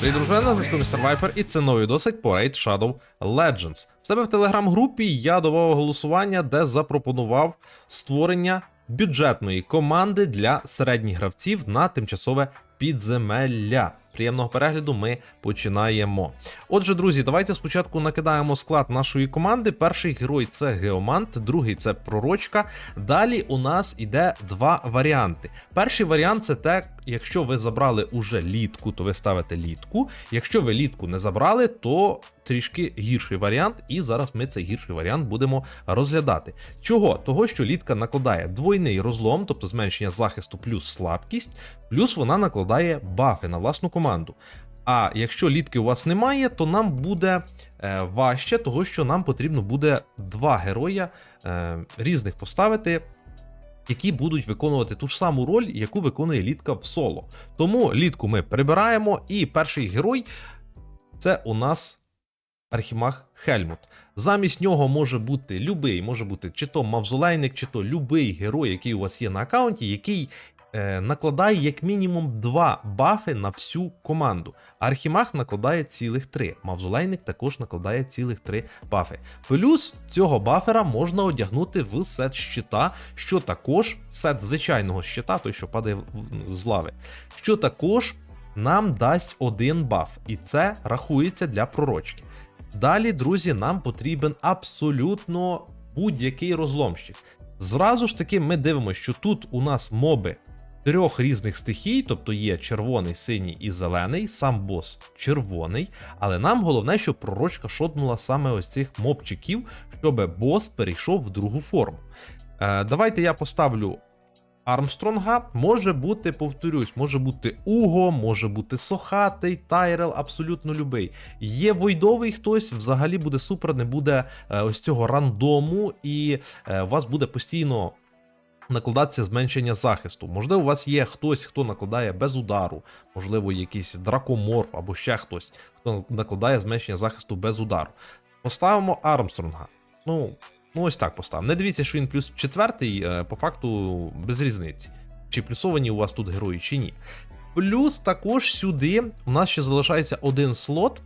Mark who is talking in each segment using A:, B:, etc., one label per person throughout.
A: Привіт, дружина, на зв'язку Містер Вайпер, і це новий досить по Raid Shadow Legends. В себе в телеграм-групі я додав голосування, де запропонував створення бюджетної команди для середніх гравців на тимчасове підземелля. Приємного перегляду ми починаємо. Отже, друзі, давайте спочатку накидаємо склад нашої команди. Перший герой це Геомант, другий це пророчка. Далі у нас іде два варіанти. Перший варіант це те, якщо ви забрали уже літку, то ви ставите літку. Якщо ви літку не забрали, то трішки гірший варіант, і зараз ми цей гірший варіант будемо розглядати. Чого? Того, що літка накладає двойний розлом, тобто зменшення захисту плюс слабкість, плюс вона накладає бафи на власну команду. А якщо літки у вас немає, то нам буде е, важче, того що нам потрібно буде два героя е, різних поставити, які будуть виконувати ту ж саму роль, яку виконує літка в соло. Тому літку ми прибираємо, і перший герой це у нас Архімаг Хельмут. Замість нього може бути любий, може бути чи то мавзолейник, чи то любий герой, який у вас є на аккаунті, який накладає як мінімум два бафи на всю команду. Архімаг накладає цілих три. Мавзолейник також накладає цілих три бафи. Плюс цього бафера можна одягнути в сет щита, що також сет звичайного щита, той, що падає з лави, що також нам дасть один баф, і це рахується для пророчки. Далі, друзі, нам потрібен абсолютно будь-який розломщик. Зразу ж таки, ми дивимося, що тут у нас моби трьох різних стихій, тобто є червоний, синій і зелений, сам бос червоний. Але нам головне, щоб пророчка шотнула саме ось цих мобчиків, щоб бос перейшов в другу форму. Е, давайте я поставлю Армстронга може бути, повторюсь, може бути Уго, може бути Сохатий, Тайрел, абсолютно любий. Є войдовий хтось, взагалі буде супер, не буде е, ось цього рандому, і е, у вас буде постійно. Накладатися зменшення захисту. Можливо, у вас є хтось, хто накладає без удару, можливо, якийсь дракоморф або ще хтось, хто накладає зменшення захисту без удару. Поставимо Армстронга. Ну, Ну, ось так поставимо. Не дивіться, що він плюс четвертий, е, по факту без різниці. Чи плюсовані у вас тут герої, чи ні. Плюс також сюди у нас ще залишається один слот.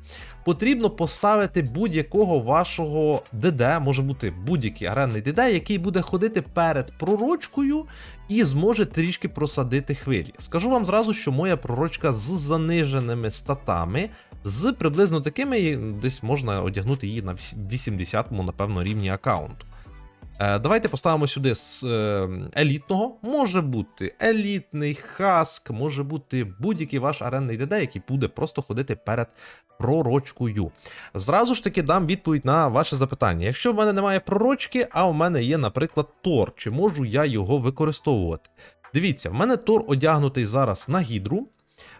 A: Потрібно поставити будь-якого вашого ДД, може бути будь-який аренний ДД, який буде ходити перед пророчкою і зможе трішки просадити хвилі. Скажу вам зразу, що моя пророчка з заниженими статами, з приблизно такими, десь можна одягнути її на 80-му, напевно, рівні аккаунту. Е, Давайте поставимо сюди з е, елітного. Може бути елітний хаск, може бути будь-який ваш аренний ДД, який буде просто ходити перед пророчкою. Зразу ж таки дам відповідь на ваше запитання. Якщо в мене немає пророчки, а у мене є, наприклад, Тор, чи можу я його використовувати? Дивіться, в мене Тор одягнутий зараз на гідру.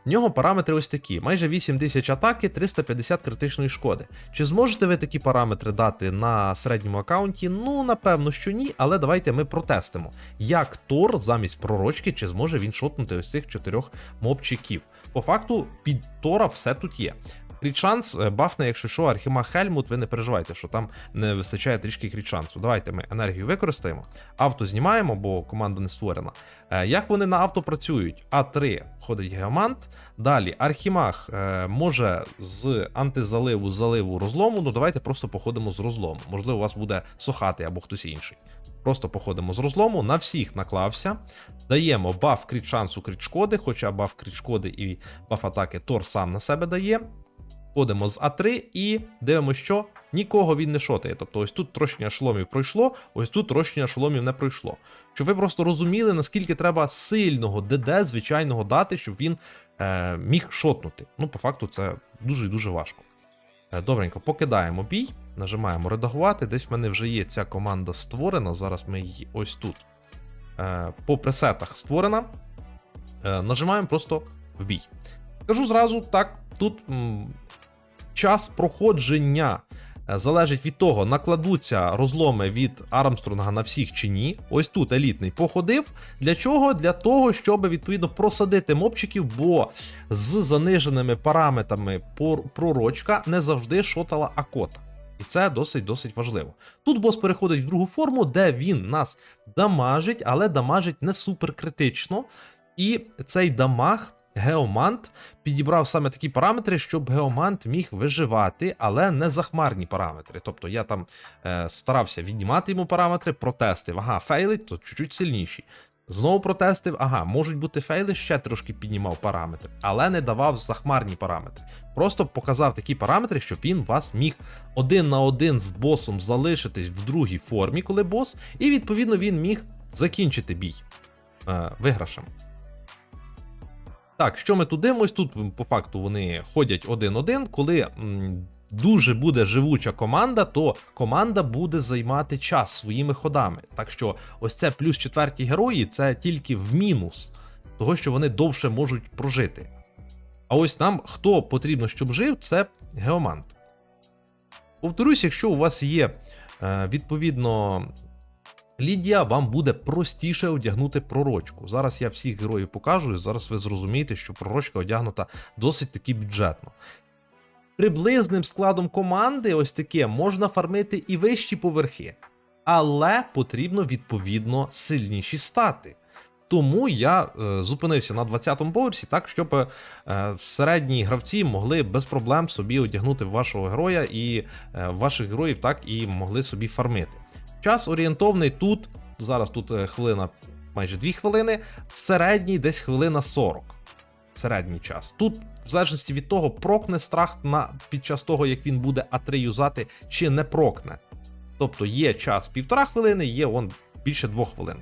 A: В нього параметри ось такі: майже 8000 атаки, 350 критичної шкоди. Чи зможете ви такі параметри дати на середньому аккаунті? Ну, напевно, що ні, але давайте ми протестимо. Як Тор замість пророчки, чи зможе він шотнути ось цих чотирьох мобчиків? По факту, під Тора все тут є. Крітшанс е, бафне, якщо що, Архімаг Хельмут, ви не переживайте, що там не вистачає трішки крітшансу. Давайте ми енергію використаємо, авто знімаємо, бо команда не створена. Е, Як вони на авто працюють? А3 ходить геомант. Далі Архімаг е, може з антизаливу заливу розлому. Ну давайте просто походимо з розлому. Можливо, у вас буде сухатий або хтось інший. Просто походимо з розлому, на всіх наклався. Даємо баф кріт шансу, кріт шкоди, хоча баф кріт шкоди і баф атаки Тор сам на себе дає. Ходимо з А3 і дивимося, що нікого він не шотає. Тобто ось тут трощення шоломів пройшло, ось тут трощення шоломів не пройшло. Щоб ви просто розуміли, наскільки треба сильного ДД звичайного дати, щоб він е, міг шотнути. Ну, по факту, це дуже і дуже важко. Е, Добренько, покидаємо бій, нажимаємо редагувати. Десь в мене вже є ця команда створена. Зараз ми її ось тут е, по пресетах створена. Е, нажимаємо просто в бій. Кажу зразу, так, тут час проходження е, залежить від того, накладуться розломи від Армстронга на всіх чи ні. Ось тут елітний походив. Для чого? Для того, щоб відповідно просадити мобчиків, бо з заниженими параметрами пророчка не завжди шотала акота. І це досить досить важливо. Тут бос переходить в другу форму, де він нас дамажить, але дамажить не супер критично. І цей дамаг Геомант підібрав саме такі параметри, щоб Геомант міг виживати, але не захмарні параметри. Тобто я там е, старався віднімати йому параметри, протестив. Ага, фейлить, то чуть-чуть сильніші. Знову протестив, ага, можуть бути фейли, ще трошки піднімав параметри, але не давав захмарні параметри. Просто показав такі параметри, щоб він вас міг один на один з босом залишитись в другій формі, коли бос, і відповідно він міг закінчити бій е, виграшем. Так, що ми тут дивимось? Тут по факту вони ходять один-один. Коли дуже буде живуча команда, то команда буде займати час своїми ходами. Так що ось це плюс четверті герої це тільки в мінус, того що вони довше можуть прожити. А ось нам хто потрібно, щоб жив, це геомант. Повторюсь, якщо у вас є е, відповідно Лідія, вам буде простіше одягнути пророчку. Зараз я всіх героїв покажу, і зараз ви зрозумієте, що пророчка одягнута досить таки бюджетно. Приблизним складом команди, ось таке, можна фармити і вищі поверхи, але потрібно відповідно сильніші стати. Тому я е, зупинився на 20-му поверсі, так щоб е, середні гравці могли без проблем собі одягнути вашого героя і е, ваших героїв так і могли собі фармити. Час орієнтовний тут, зараз тут е, хвилина, майже 2 хвилини, середній десь хвилина 40. Середній час. Тут, в залежності від того, прокне страх на, під час того, як він буде А3 юзати, чи не прокне. Тобто є час півтора хвилини, є он більше двох хвилин.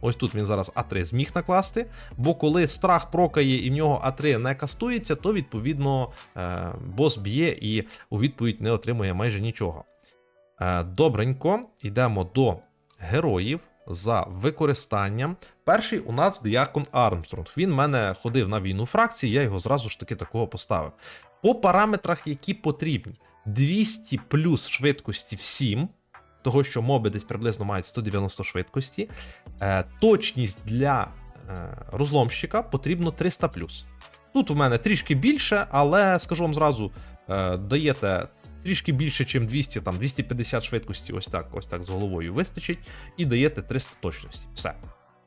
A: Ось тут він зараз А3 зміг накласти, бо коли страх прокає і в нього А3 не кастується, то відповідно е, бос б'є і у відповідь не отримує майже нічого. Е, Добренько, йдемо до героїв за використанням. Перший у нас Діакон Армстронг. Він в мене ходив на війну фракції, я його зразу ж таки такого поставив. По параметрах, які потрібні: 200 плюс швидкості всім, того що моби десь приблизно мають 190 швидкості. Е, Точність для е, розломщика потрібно 300 плюс. Тут у мене трішки більше, але скажу вам зразу, даєте трішки більше, ніж 200, там 250 швидкості, ось так, ось так з головою вистачить, і даєте 300 точності. Все.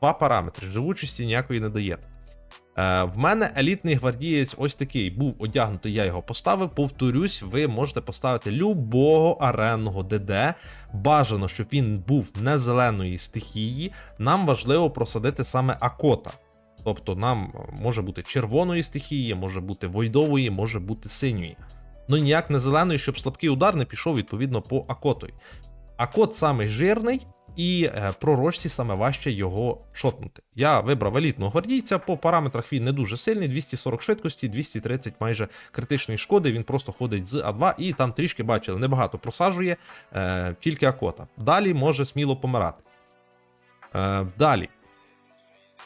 A: Два параметри. Живучості ніякої не даєте. Е, в мене елітний гвардієць ось такий був одягнутий, я його поставив. Повторюсь, ви можете поставити любого аренного ДД. Бажано, щоб він був не зеленої стихії. Нам важливо просадити саме Акота. Тобто нам е, може бути червоної стихії, може бути войдової, може бути синьої. Ну ніяк не зеленої, щоб слабкий удар не пішов відповідно по Акотою. Акот самий жирний, і е, пророчці саме важче його шотнути. Я вибрав елітного гвардійця, по параметрах він не дуже сильний, 240 швидкості, 230 майже критичної шкоди. Він просто ходить з А2 і там трішки бачили, небагато просаджує, е, тільки Акота. Далі може сміло помирати. Е, далі.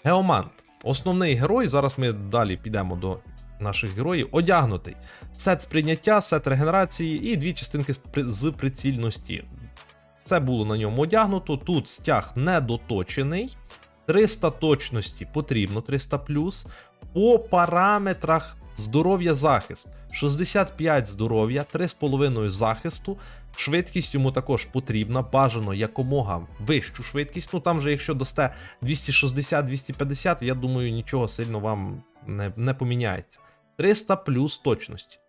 A: Геомант. Основний герой. Зараз ми далі підемо до наших героїв. Одягнутий. Сет сприйняття, сет регенерації і дві частинки з прицільності. Це було на ньому одягнуто. Тут стяг недоточений. 300 точності потрібно 300 плюс. По параметрах здоров'я захист. 65 здоров'я, 3,5 захисту. Швидкість йому також потрібна, бажано якомога вищу швидкість. Ну там же, якщо дасте 260-250, я думаю, нічого сильно вам не, не поміняється. 300 плюс точності.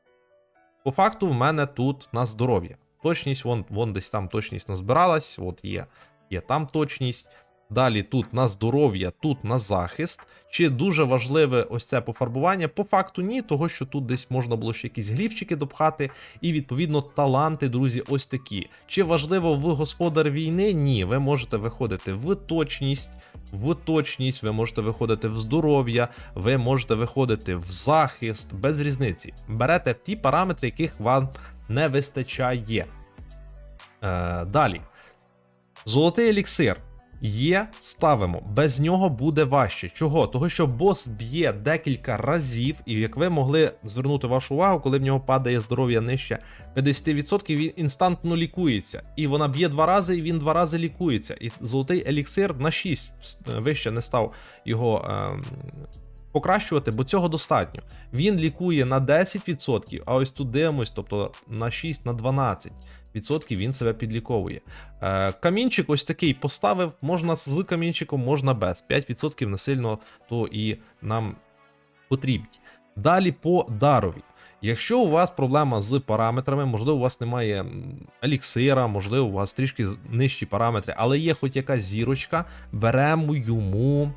A: По факту, в мене тут на здоров'я. Точність, вон, вон десь там точність назбиралась, от є, є там точність. Далі тут на здоров'я, тут на захист. Чи дуже важливе ось це пофарбування? По факту ні, того що тут десь можна було ще якісь глівчики допхати, і відповідно таланти, друзі, ось такі. Чи важливо в господар війни? Ні, ви можете виходити в точність, в точність, ви можете виходити в здоров'я, ви можете виходити в захист, без різниці. Берете ті параметри, яких вам не вистачає. Е, далі. Золотий еліксир. Є, ставимо. Без нього буде важче. Чого? Того, що бос б'є декілька разів, і як ви могли звернути вашу увагу, коли в нього падає здоров'я нижче 50%, він інстантно лікується. І вона б'є два рази, і він два рази лікується. І золотий еліксир на 6 вище не став його. ем, Покращувати, бо цього достатньо. Він лікує на 10%, а ось тут дивимось, тобто на 6, на 12. він себе підліковує. Е, камінчик ось такий поставив, можна з камінчиком, можна без. 5% не сильно то і нам потрібні. Далі по дарові. Якщо у вас проблема з параметрами, можливо, у вас немає еліксира, можливо, у вас трішки нижчі параметри, але є хоч якась зірочка, беремо йому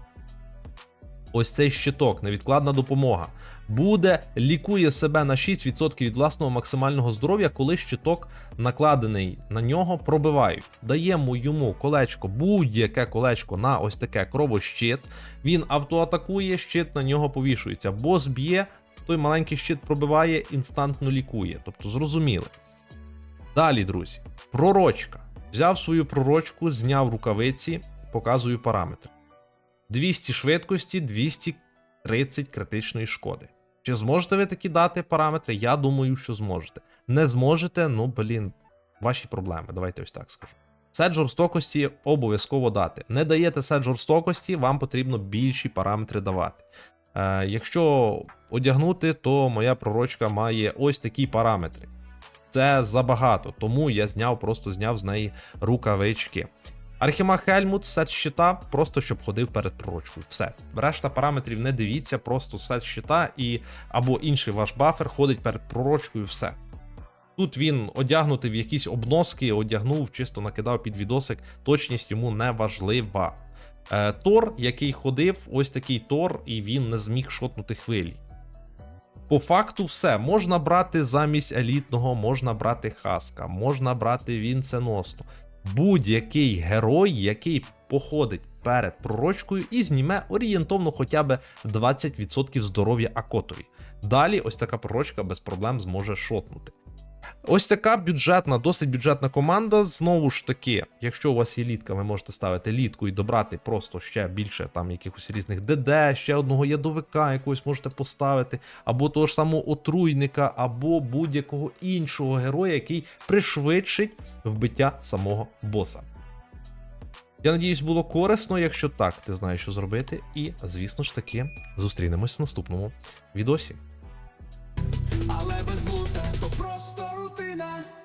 A: ось цей щиток, невідкладна допомога. Буде лікує себе на 6% від власного максимального здоров'я, коли щиток накладений на нього пробивають. Даємо йому колечко, будь-яке колечко на ось таке кровощит. Він автоатакує, щит на нього повішується. Бос б'є, той маленький щит пробиває, інстантно лікує. Тобто зрозуміли. Далі, друзі, пророчка. Взяв свою пророчку, зняв рукавиці, показую параметри. 200 швидкості, 230 критичної шкоди. Чи зможете ви такі дати параметри? Я думаю, що зможете. Не зможете, ну блін, ваші проблеми. Давайте ось так скажу. Сет жорстокості обов'язково дати. Не даєте сет жорстокості, вам потрібно більші параметри давати. Е, якщо одягнути, то моя пророчка має ось такі параметри. Це забагато, тому я зняв, просто зняв з неї рукавички. Архімаг Хельмут, сет щита, просто щоб ходив перед пророчкою. Все. Решта параметрів не дивіться, просто сет щита і або інший ваш бафер ходить перед пророчкою, все. Тут він одягнутий в якісь обноски, одягнув, чисто накидав під відосик, точність йому не важлива. Е, Тор, який ходив, ось такий Тор, і він не зміг шотнути хвилі. По факту, все. Можна брати замість елітного, можна брати Хаска, можна брати Вінценосну. Будь-який герой, який походить перед пророчкою і зніме орієнтовно хоча б 20% здоров'я Акотові. Далі ось така пророчка без проблем зможе шотнути. Ось така бюджетна, досить бюджетна команда. Знову ж таки, якщо у вас є літка, ви можете ставити літку і добрати просто ще більше там якихось різних ДД, ще одного ядовика якогось можете поставити, або того ж самого отруйника, або будь-якого іншого героя, який пришвидшить вбиття самого боса. Я надіюсь, було корисно. Якщо так, ти знаєш, що зробити. І, звісно ж таки, зустрінемось в наступному відосі.
B: Але な。